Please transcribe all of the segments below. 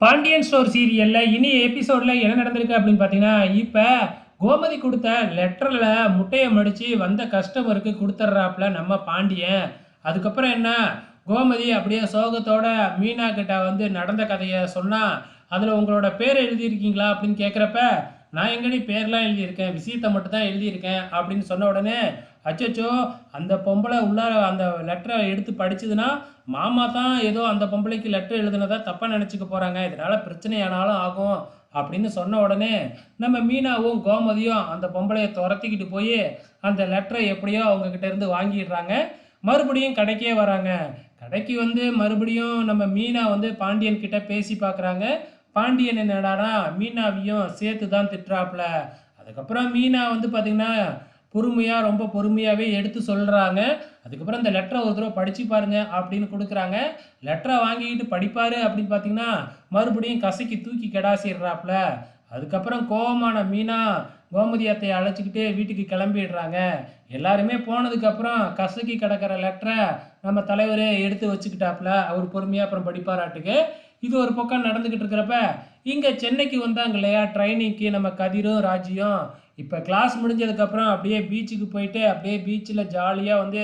Pandian store சீரியலில் இனி எபிசோடில் என்ன நடந்திருக்கு அப்படின்னு பார்த்தீங்கன்னா இப்போ கோமதி கொடுத்த லெட்டரில் முட்டையை மடித்து வந்த கஸ்டமருக்கு கொடுத்துட்றாப்புல நம்ம பாண்டியன். அதுக்கப்புறம் என்ன? கோமதி அப்படியே சோகத்தோட மீனா கிட்ட வந்து நடந்த கதையை சொன்னால் அதில் உங்களோட பேர் எழுதியிருக்கீங்களா அப்படின்னு கேட்குறப்ப நான் எங்கடி பேர்லாம் எழுதியிருக்கேன்? விஷயத்தை மட்டும் தான் எழுதியிருக்கேன். அப்படின்னு சொன்ன உடனே அச்சோ அந்த பொம்பளை உள்ளார அந்த லெட்டரை எடுத்து படிச்சதுன்னா மாமா தான் ஏதோ அந்த பொம்பளைக்கு லெட்டர் எழுதுனதா தப்பாக நினச்சிக்க போகிறாங்க இதனால் பிரச்சனையானாலும் ஆகும். அப்படின்னு சொன்ன உடனே நம்ம மீனாவும் கோமதியும் அந்த பொம்பளையை துரத்திக்கிட்டு போய் அந்த லெட்டரை எப்படியோ அவங்கக்கிட்ட இருந்து வாங்கிடுறாங்க. மறுபடியும் கடைக்கே வராங்க. கடைக்கு வந்து மறுபடியும் நம்ம மீனா வந்து பாண்டியன் கிட்ட பேசி பார்க்குறாங்க. பாண்டியன் என்னடானா மீனாவையும் சேர்த்து தான் திட்டுறாப்புல. அதுக்கப்புறம் மீனா வந்து பார்த்திங்கன்னா பொறுமையாக ரொம்ப பொறுமையாகவே எடுத்து சொல்கிறாங்க அதுக்கப்புறம் இந்த லெட்டரை ஒரு தடவை படித்து பாருங்க அப்படின்னு கொடுக்குறாங்க. லெட்டரை வாங்கிக்கிட்டு படிப்பார் அப்படின்னு பார்த்தீங்கன்னா மறுபடியும் கசக்கி தூக்கி கெடாசிடுறாப்புல. அதுக்கப்புறம் கோவமான மீனா கோமதி அத்தையை அழைச்சிக்கிட்டு வீட்டுக்கு கிளம்பிடுறாங்க. எல்லாருமே போனதுக்கப்புறம் கசக்கி கிடக்கிற லெட்டரை நம்ம தலைவரே எடுத்து வச்சுக்கிட்டாப்புல. அவர் பொறுமையாக அப்புறம் படிப்பாராட்டுக்கு. இது ஒரு பக்கம் நடந்துக்கிட்டு இருக்கிறப்ப இங்கே சென்னைக்கு வந்தாங்க இல்லையா ட்ரைனிங்க்கு நம்ம கதிரும் ராஜியும். இப்போ கிளாஸ் முடிஞ்சதுக்கப்புறம் அப்படியே பீச்சுக்கு போயிட்டு அப்படியே பீச்சில் ஜாலியாக வந்து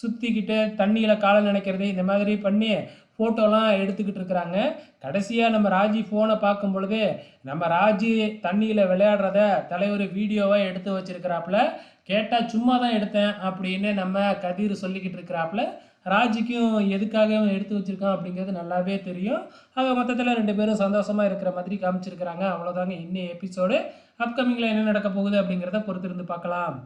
சுற்றிக்கிட்டு தண்ணியில் காலை நினைக்கிறது இந்த மாதிரி பண்ணி ஃபோட்டோலாம் எடுத்துக்கிட்டு இருக்கிறாங்க. கடைசியாக நம்ம ராஜி ஃபோனை பார்க்கும் பொழுது நம்ம ராஜி தண்ணியில் விளையாடுறத தலைவர் வீடியோவாக எடுத்து வச்சிருக்கிறாப்புல. கேட்டால் சும்மா தான் எடுத்தேன் அப்படின்னு நம்ம கதிர் சொல்லிக்கிட்டு இருக்கிறாப்புல. ராஜிக்கும் எதுக்காக எடுத்து வச்சுருக்கான் அப்படிங்கிறது நல்லாவே தெரியும். ஆக மொத்தத்தில் ரெண்டு பேரும் சந்தோஷமாக இருக்கிற மாதிரி காமிச்சிருக்கிறாங்க. அவ்வளோதாங்க இன்னும் எபிசோடு அப்கமிங்கில் என்ன நடக்க போகுது அப்படிங்கிறத பொறுத்திருந்து பார்க்கலாம்.